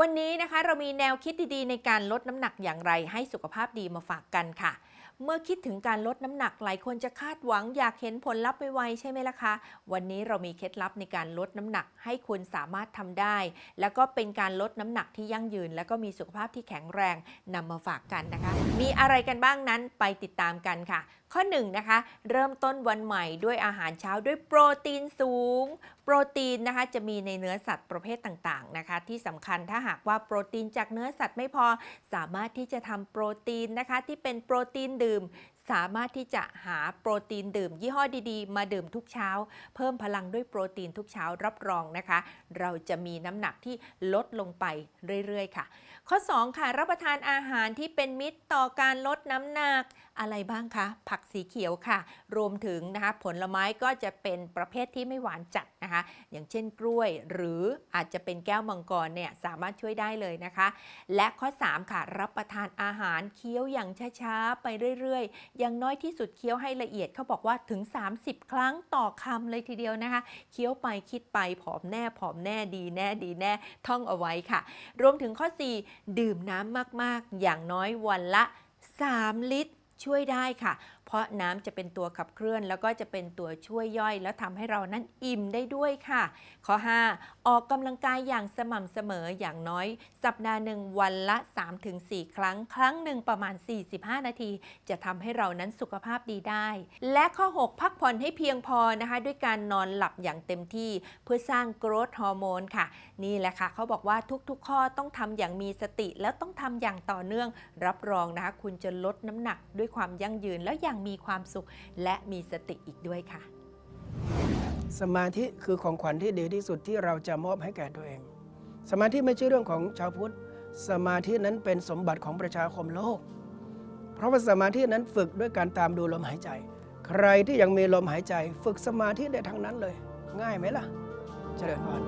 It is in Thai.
วันนี้นะคะเรามีแนวคิดดีๆ ในการลดน้ำหนักอย่างไรให้สุขภาพดีมาฝากกันค่ะ เมื่อคิดถึงการลดน้ำหนักหลายคนจะคาดหวังอยากเห็นผลลัพธ์ไวๆใช่ไหมล่ะคะ วันนี้เรามีเคล็ดลับในการลดน้ำหนักให้คุณสามารถทำได้ แล้วก็เป็นการลดน้ำหนักที่ยั่งยืน แล้วก็มีสุขภาพที่แข็งแรงนำมาฝากกันนะคะ มีอะไรกันบ้างนั้นไปติดตามกันค่ะ ข้อ1นงนะคะเริ่มต้นวันใหม่ด้วยอาหารเช้าด้วยโปรตีนสูง รตีนนะคะจะมีในเนื้อสัตว์ประเภทต่างๆนะคะ ที่สำคัญถ้าหากว่าโปรตีนจากเนื้อสัตว์ไม่พอ สามารถที่จะทำโปรตีนนะคะ ที่เป็นโปรตีนดื่ม สามารถที่จะหาโปรตีนดื่ม ยี่ห้อดีๆ มาดื่มทุกเช้า เพิ่มพลังด้วยโปรตีนทุกเช้ารับรองนะคะ เราจะมีน้ำหนักที่ลดลงไปเรื่อยๆ ค่ะ ข้อ 2 ค่ะ รับประทานอาหารที่เป็นมิตรต่อการลดน้ำหนักอะไรบ้างคะ ผักสีเขียวค่ะ รวมถึงนะคะผลไม้ก็จะเป็นประเภทที่ไม่หวานจัดนะคะ อย่างเช่นกล้วย หรืออาจจะเป็นแก้วมังกรเนี่ยสามารถช่วยได้เลยนะคะ และข้อ 3 ค่ะ รับประทานอาหารเคี้ยวอย่างช้าๆไปเรื่อยๆอย่างน้อยที่สุดเคี้ยวให้ละเอียดเขาบอกว่าถึง 30 ครั้งต่อคำเลยทีเดียวนะคะเคี้ยวไปคิดไปผอมแน่ผอมแน่ดีแน่ดีแน่ท่องเอาไว้ค่ะ รวมถึงข้อ 4 ดื่มน้ำมากๆ อย่างน้อยวันละ 3 ลิตรช่วยได้ค่ะเพราะน้ำจะเป็นตัวขับเคลื่อน แล้วก็จะเป็นตัวช่วยย่อย แล้วทำให้เรานั้นอิ่มได้ด้วยค่ะ ข้อ 5 ออกกำลังกายอย่างสม่ำเสมออย่างน้อย สัปดาห์หนึ่งวันละ 3-4 ครั้ง ครั้งหนึ่งประมาณ 45 นาที จะทำให้เรานั้นสุขภาพดีได้ และข้อ 6 พักผ่อนให้เพียงพอนะคะ ด้วยการนอนหลับอย่างเต็มที่ เพื่อสร้างโกรทฮอร์โมนค่ะ นี่แหละค่ะ เขาบอกว่าทุกๆ ข้อต้องทำอย่างมีสติแล้วต้องทำอย่างต่อเนื่อง รับรองนะคะคุณจะลดน้ำหนักด้วยความยั่งยืนแล้วอย่างมีความสุข และมีสติอีกด้วยค่ะ สมาธิคือของขวัญที่ดีที่สุดที่เราจะมอบให้แก่ตัวเอง สมาธิไม่ใช่เรื่องของชาวพุทธ สมาธินั้นเป็นสมบัติของประชาคมโลก เพราะว่าสมาธินั้นฝึกด้วยการตามดูลมหายใจ ใครที่ยังมีลมหายใจ ฝึกสมาธิได้ทั้งนั้นเลย ง่ายไหมล่ะ เจริญพร